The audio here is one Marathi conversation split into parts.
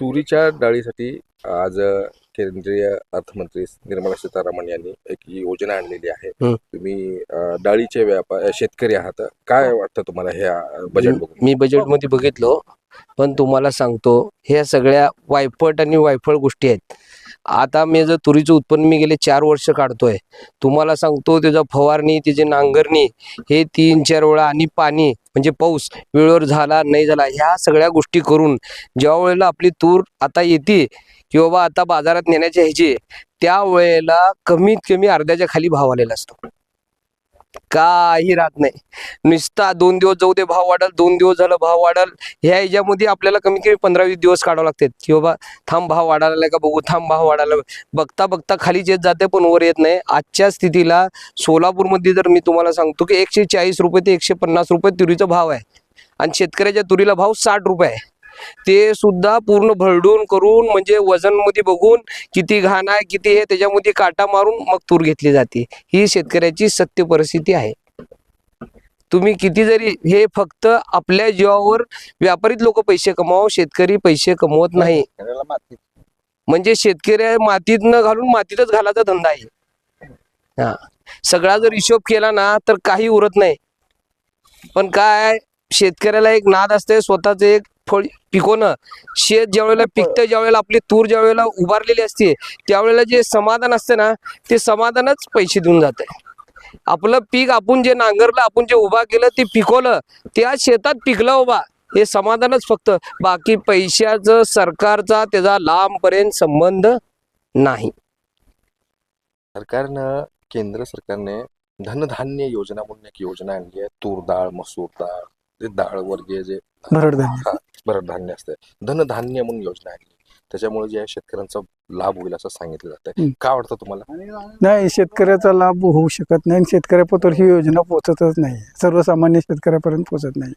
तुरीच्या डाळीसाठी आज केंद्रीय अर्थमंत्री निर्मला सीतारामन यांनी एक योजना आणलेली आहे. हं. तुम्ही डाळीचे व्यापार शेतकरी आहात. काय वाटतं तुम्हाला ह्या बजेट बघून? मी बजेटमध्ये बघितलो पण तुम्हाला सांगतो ह्या सगळ्या वायफट आणि वायफळ गोष्टी आहेत. आता मी जर तुरीचं उत्पन्न मी गेले चार वर्ष काढतोय. तुम्हाला सांगतो त्याचा फवारणी त्याची नांगरणी हे तीन चार वेळा आणि पाणी म्हणजे पाऊस वेळेवर झाला नाही झाला ह्या सगळ्या गोष्टी करून ज्या वेळेला आपली तूर आता येते की बाबा आता बाजारात नेण्याची ह्याची त्या वेळेला कमीत कमी अर्ध्याच्या खाली भाव आलेला असतो. काही राहत नाही. नुसता दोन दिवस जाऊ दे भाव वाढल दोन दिवस झालं भाव वाढल. ह्या याच्यामध्ये आपल्याला कमीत कमी पंधरा वीस दिवस काढावं लागतात. की बाबा थांब भाव वाढायला का बघू थांब भाव वाढायला बघता बघता खाली येत जाते पण वर येत नाही. आजच्या स्थितीला सोलापूरमध्ये जर मी तुम्हाला सांगतो की एकशे चाळीस रुपये ते एकशे पन्नास रुपये तुरीचा भाव आहे. आणि शेतकऱ्याच्या तुरीला भाव साठ रुपये आहे. ते सुद्धा पूर्ण भरडून करून म्हणजे वजनमध्ये बघून किती घाण आहे किती हे त्याच्यामध्ये काटा मारून मग तूर घेतली जाते. ही शेतकऱ्याची सत्य परिस्थिती आहे. तुम्ही किती जरी हे फक्त आपल्या जीवावर व्यापारीत लोक पैसे कमाव शेतकरी पैसे कमवत नाही. म्हणजे शेतकरी मातीत न घालून मातीतच घालायचा धंदा आहे. हा. सगळा जर हिशोब केला ना तर काही उरत नाही. पण काय शेतकऱ्याला एक नाद असते स्वतःच एक फळ पिकवणं. शेत ज्या वेळेला पिकतं ज्या वेळेला आपली तूर ज्या वेळेला उभारलेली असते त्यावेळेला जे समाधान असते ना ते समाधानच पैसे देऊन जाते आपलं पीक आपण जे नांगरलं आपण जे उभा केलं ते पिकवलं त्या शेतात पिकलं उभा. हे समाधानच फक्त. बाकी पैशाचं सरकारचा त्याचा लांबपर्यंत संबंध नाही. सरकारनं केंद्र सरकारने धनधान्य योजना म्हणून एक योजना आणली आहे. तूर डाळ मसूर डाळ ते डाळ वर्गीय जे भरडधान्य. भरड धान्य असते धनधान्य म्हणून योजना आणली त्याच्यामुळे जे शेतकऱ्यांचा लाभ होईल असं सांगितलं जातंय. हं. काय वाटतं तुम्हाला? नाही शेतकऱ्याचा लाभ होऊ शकत नाही आणि शेतकऱ्यापत्र ही योजना पोहोचतच नाही. सर्वसामान्य शेतकऱ्यापर्यंत पोहोचत नाही.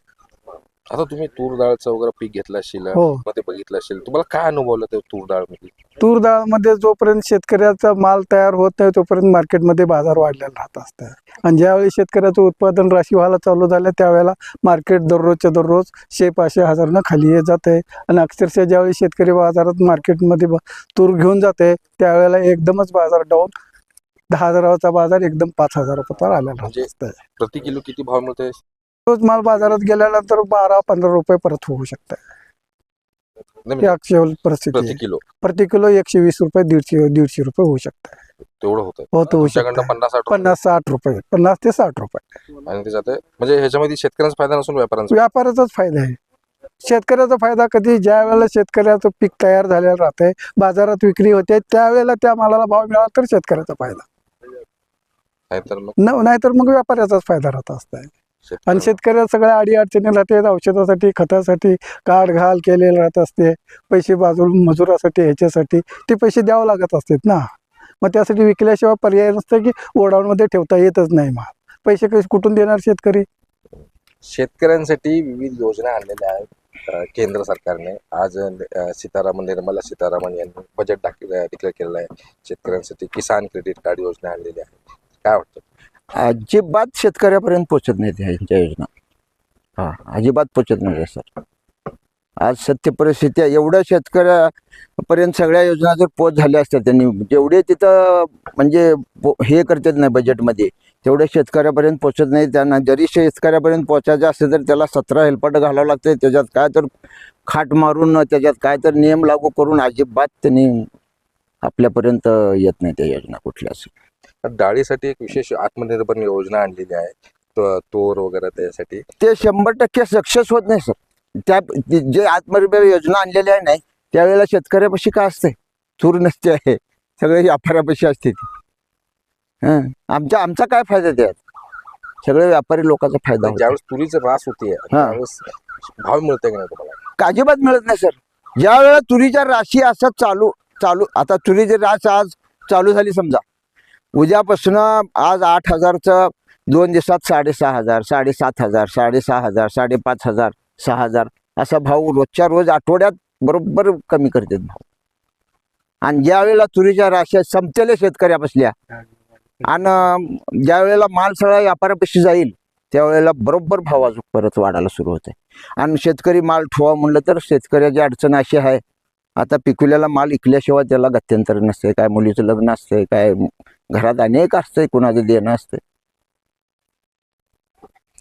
आता तुम्ही तूर डाळचं वगैरे पीक घेतलं असेल हो. मध्ये बघितलं असेल तुम्हाला काय अनुभवलं ते तूर डाळमध्ये? तूर डाळमध्ये जोपर्यंत शेतकऱ्याचा माल तयार होत नाही तोपर्यंत मार्केटमध्ये बाजार वाढलेला राहत असतात. आणि ज्यावेळी शेतकऱ्याचं उत्पादन राशी व्हायला चालू झालं त्यावेळेला मार्केट दररोजच्या दररोज शे पाचशे हजारनं खाली येत जाते आणि अक्षरशः ज्यावेळी शेतकरी बाजारात मार्केटमध्ये ब- तूर घेऊन जाते त्यावेळेला एकदमच बाजार डाऊन दहा हजाराचा बाजार एकदम पाच हजार रुपयावर आलेला म्हणजे- असतंय. प्रति किलो किती भाव मिळतोय? तोच माल बाजारात गेल्यानंतर बारा पंधरा रुपये परत होऊ शकते नाही, म्हणजे परिस्थिती आहे. किलो. प्रति किलो एकशे वीस रुपये दीडशे दीडशे रुपये होऊ शकते तेवढं होतं. होत होऊ तुमच्याकडनं पन्नास साठ रुपये. पन्नास साठ रुपये पन्नास ते साठ रुपये. आणि त्याच्यात म्हणजे ह्याच्यामध्ये शेतकऱ्यांचा फायदा नसून व्यापाऱ्यांचा. व्यापाराचाच फायदा आहे. शेतकऱ्याचा फायदा कधी ज्या वेळेला शेतकऱ्याचं पीक तयार झालेलं राहतंय बाजारात विक्री होते त्यावेळेला त्या मालाला भाव मिळाला तर शेतकऱ्याचा फायदा. नाहीतर मग न- नाहीतर मग व्यापाऱ्याचाच फायदा राहत असतंय. आणि शेतकऱ्याला सगळ्या अडी अडचणी राहते औषधासाठी खतासाठी काढ घाल केलेलं राहत असते. पैसे बाजूला मजुरासाठी ह्याच्यासाठी ते पैसे द्यावं लागत असतात ना. मग त्यासाठी विकल्याशिवाय पर्याय नसतं की गोडाऊनमध्ये ठेवता येतच नाही माल पैसे कसे कुठून देणार शेतकरी? शेतकऱ्यांसाठी विविध योजना आणलेल्या आहेत केंद्र सरकारने. आज सीतारामन निर्मला सीतारामन यांनी बजेट डिक्लेअर केलेलं आहे. शेतकऱ्यांसाठी किसान क्रेडिट कार्ड योजना आणलेली आहे. काय वाटतं? अजिबात शेतकऱ्यापर्यंत पोचत नाहीत ह्यांच्या योजना. हां अजिबात पोचत नाही सर. आज सत्य परिस्थिती आहे. एवढ्या शेतकऱ्यापर्यंत सगळ्या योजना जर पोच झाल्या असत्या त्यांनी जेवढे तिथं म्हणजे पो- हे करतात नाही बजेटमध्ये तेवढे शेतकऱ्यापर्यंत पोचत नाही त्यांना जरी शेतकऱ्यापर्यंत पोचायचं असेल तर त्याला सतरा हेलपाट घालावं लागते त्याच्यात काय तर खाट मारून त्याच्यात काय तर नियम लागू करून अजिबात त्यांनी आपल्यापर्यंत येत नाही त्या योजना कुठल्याच डाळीसाठी एक विशेष आत्मनिर्भर योजना आणलेली आहे. तो- तोर वगैरे त्यासाठी. ते शंभर टक्के सक्सेस होत नाही सर. त्या जे आत्मनिर्भर योजना आणलेल्या आहे नाही त्यावेळेला शेतकऱ्यापाशी काय असते? चूर नसते आहे. सगळे व्यापाऱ्यापाशी असते ती. हं. आमच्या आमचा काय फायदा त्यात? सगळे व्यापारी लोकांचा फायदा होतो. ज्यावेळेस तुरीची रास होतीये हा. त्यावेळेस भाव मिळतोय की नाही तुम्हाला? अजिबात मिळत नाही सर. ज्या वेळेला तुरीच्या राशी असं चालू चालू आता तुरीची रास आज चालू झाली समजा. उद्यापासून आज आठ हजारचं दोन दिवसात साडेसहा हजार साडेसात हजार साडेसहा हजार साडेपाच हजार सहा हजार असा भाव रोजच्या रोज आठवड्यात बरोबर कमी करतात भाव. आणि ज्या वेळेला तुरीच्या राशी संपतेल्या शेतकऱ्या बसल्या आणि ज्या वेळेला माल सगळा व्यापारापाशी जाईल त्यावेळेला बरोबर भाव अजून परत वाढायला सुरू होते आणि शेतकरी माल ठोवा म्हणलं तर शेतकऱ्याची अडचण अशी आहे आता पिकवलेला माल इकल्याशिवाय त्याला गत्यंतर नसते काय मुलीचं लग्न असते काय घरात अनेक असतंय कुणाचं देणं असतंय.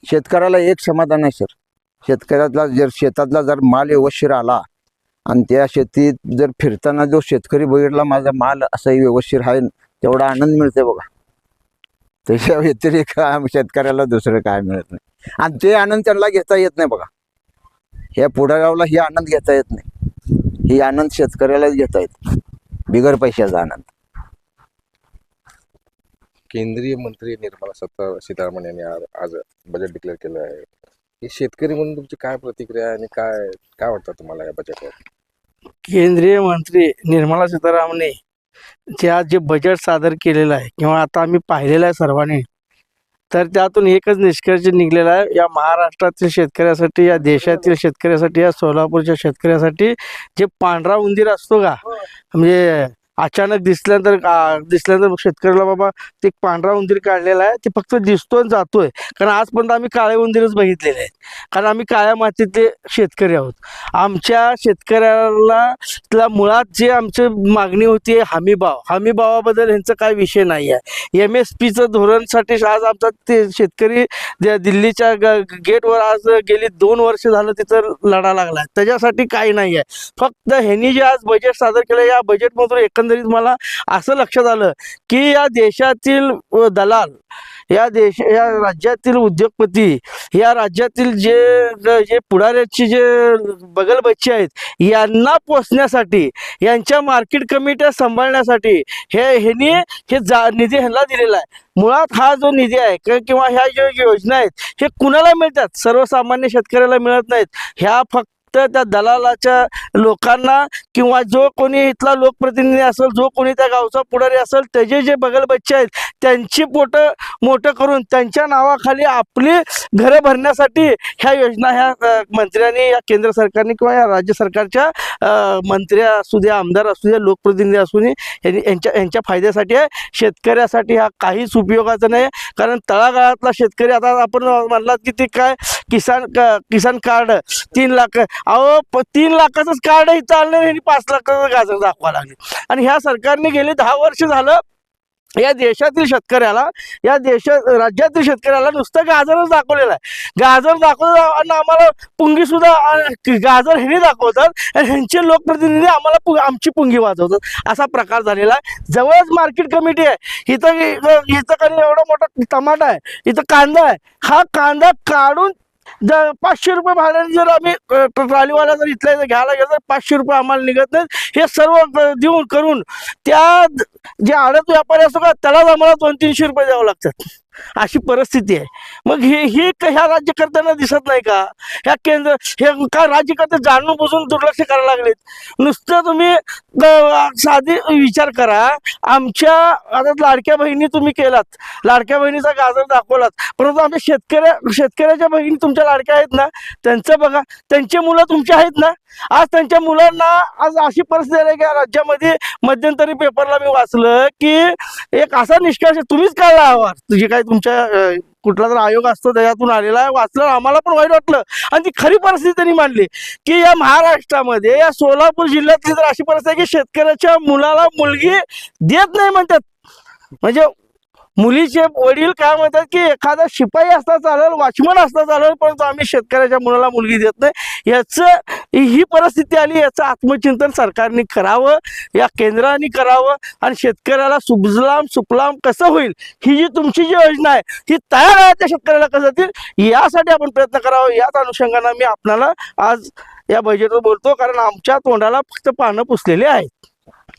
शेतकऱ्याला एक समाधान आहे सर. शेतकऱ्यातला जर शेतातला जर माल व्यवस्थित आला आणि त्या शेतीत जर फिरताना जो शेतकरी बघितला माझा माल असाही व्यवस्थित आहे तेवढा आनंद मिळते बघा. त्याच्या व्यतिरिक्त शेतकऱ्याला दुसरं काय मिळत नाही. आणि ते आनंद त्यांना घेता येत नाही बघा. ह्या पुढाऱ्याला ही आनंद घेता येत नाही. ही आनंद शेतकऱ्यालाच घेता येत बिगर पैशाचा आनंद. केंद्रीय मंत्री निर्मला सीता सीतारामन यांनी आज आज बजेट डिक्लेअर केलं आहे. हे शेतकरी म्हणून तुमची काय प्रतिक्रिया आहे आणि काय काय वाटतं तुम्हाला या बजेटवर केंद्रीय मंत्री निर्मला सीतारामने जे आज जे बजेट सादर केलेलं आहे किंवा आता आम्ही पाहिलेलं आहे सर्वांनी तर त्यातून एकच निष्कर्ष निघलेला आहे या महाराष्ट्रातील शेतकऱ्यासाठी या देशातील शेतकऱ्यासाठी या सोलापूरच्या शेतकऱ्यासाठी जे पांढरा उंदीर असतो का म्हणजे अचानक दिसल्यानंतर दिसल्यानंतर शेतकऱ्याला बाबा ते पांढरा उंदीर काढलेला आहे ते फक्त दिसतो आणि जातोय. कारण आजपर्यंत आम्ही काळे उंदीरच बघितलेले आहेत. कारण आम्ही काळ्या मातीतले शेतकरी आहोत. आमच्या शेतकऱ्याला ला मुळात जे आमची मागणी होती हमीभाव हमीभावाबद्दल ह्यांचा काय विषय नाही आहे एम एस पीचं धोरणसाठी आज आमचा ते शेतकरी दिल्लीच्या ग- गेटवर आज गेली दोन वर्ष झालं तिथं लढा लागला त्याच्यासाठी काही नाही आहे फक्त ह्यांनी जे आज बजेट सादर केलं या बजेटमधून एकंदर एकंदरीत मला असं लक्षात आलं की या देशातील दलाल या देश या राज्यातील उद्योगपती या राज्यातील जे जे पुढाऱ्याची जे बगलबच्ची आहेत यांना पोचण्यासाठी यांच्या मार्केट कमिट्या सांभाळण्यासाठी हे ह्यांनी हे जा निधी ह्यांना दिलेला आहे. मुळात हा जो निधी आहे किंवा ह्या ज्या योजना आहेत हे कुणाला मिळतात? सर्वसामान्य शेतकऱ्याला मिळत नाहीत. ह्या फक्त तर त्या दलालाच्या लोकांना किंवा जो कोणी इथला लोकप्रतिनिधी असेल जो कोणी त्या गावचा पुढारी असेल त्याचे जे बगल बच्चे आहेत त्यांची पोटं मोठं करून त्यांच्या नावाखाली आपली घरं भरण्यासाठी ह्या योजना ह्या मंत्र्यांनी या केंद्र सरकारने किंवा या राज्य सरकारच्या मंत्र्या मंत्री असू द्या आमदार असू द्या लोकप्रतिनिधी असू दे यांनी यांच्या यांच्या फायद्यासाठी आहे. शेतकऱ्यासाठी हा काहीच उपयोगाचा नाही कारण तळागाळातला शेतकरी आता आपण म्हणलात की ते काय किसान किसान कार्ड तीन लाख अहो प- तीन लाखाचंच कार्ड इथं आणि पाच लाखाचं गाजर दाखवा लागले. आणि ह्या सरकारने गेले दहा वर्ष झालं या देशातील शेतकऱ्याला या देशा राज्यातील शेतकऱ्याला नुसतं गाजरच दाखवलेलं आहे. गाजर दाखवलं आणि आम्हाला पुंगी सुद्धा गाजर हे दाखवतात आणि ह्यांचे लोकप्रतिनिधी आम्हाला पु आमची पुंगी वाजवतात. असा प्रकार झालेला आहे. जवळच मार्केट कमिटी आहे. इथं इथं इथं काही एवढा मोठा टमाटा आहे इथं कांदा आहे. हा कांदा काढून जर पाचशे रुपये भाड्याने जर आम्ही ट्रॉलीवाला जर इथल्या इथं घ्यायला गेलं तर पाचशे रुपये आम्हाला निघत नाहीत. हे सर्व देऊन करून त्या जे आडत व्यापारी असतो का त्यालाच आम्हाला दोन तीनशे रुपये द्यावं लागतात. अशी परिस्थिती आहे. मग हे हे क- ह्या राज्यकर्त्यांना दिसत नाही का? ह्या केंद्र हे काय राज्यकर्ते जाणून बुजून दुर्लक्ष करायला लागलेत? नुसतं तुम्ही साधी विचार करा. आमच्या आता लाडक्या बहिणी तुम्ही केलात. लाडक्या बहिणीचा गाजर दाखवलात. परंतु आमच्या शेतकऱ्या शेतकऱ्याच्या बहिणी तुमच्या लाडक्या आहेत ना? त्यांचं बघा त्यांचे मुलं तुमचे आहेत ना? आज त्यांच्या मुलांना आज अशी परिस्थिती आली की राज्यामध्ये मध्यंतरी पेपरला मी वाचलं की एक असा निष्कर्ष तुम्हीच काढला हवा जे काय तुमच्या कुठला तर आयोग असतो त्याच्यातून आलेला आहे. वाचलं आम्हाला पण वाईट वाटलं. आणि ती खरी परिस्थिती त्यांनी मांडली. की या महाराष्ट्रामध्ये या सोलापूर जिल्ह्यातली तर अशी परिस्थिती आहे की शेतकऱ्याच्या मुलाला मुलगी देत नाही म्हणतात. म्हणजे मुलीचे वडील काय म्हणतात की एखादा शिपाई असता चालेल वॉचमन असता चालेल परंतु आम्ही शेतकऱ्याच्या मुलाला मुलगी देत नाही. याचं ही परिस्थिती आली याचं आत्मचिंतन सरकारने करावं या केंद्राने करावं आणि शेतकऱ्याला सुजलाम सुपलाम कसं होईल? ही जी तुमची जी योजना आहे ही तयार आहे त्या शेतकऱ्याला कसं जातील? यासाठी आपण प्रयत्न करावा. याच अनुषंगाने मी आपणाला आज या बजेटवर बोलतो कारण आमच्या तोंडाला फक्त पानं पुसलेली आहेत.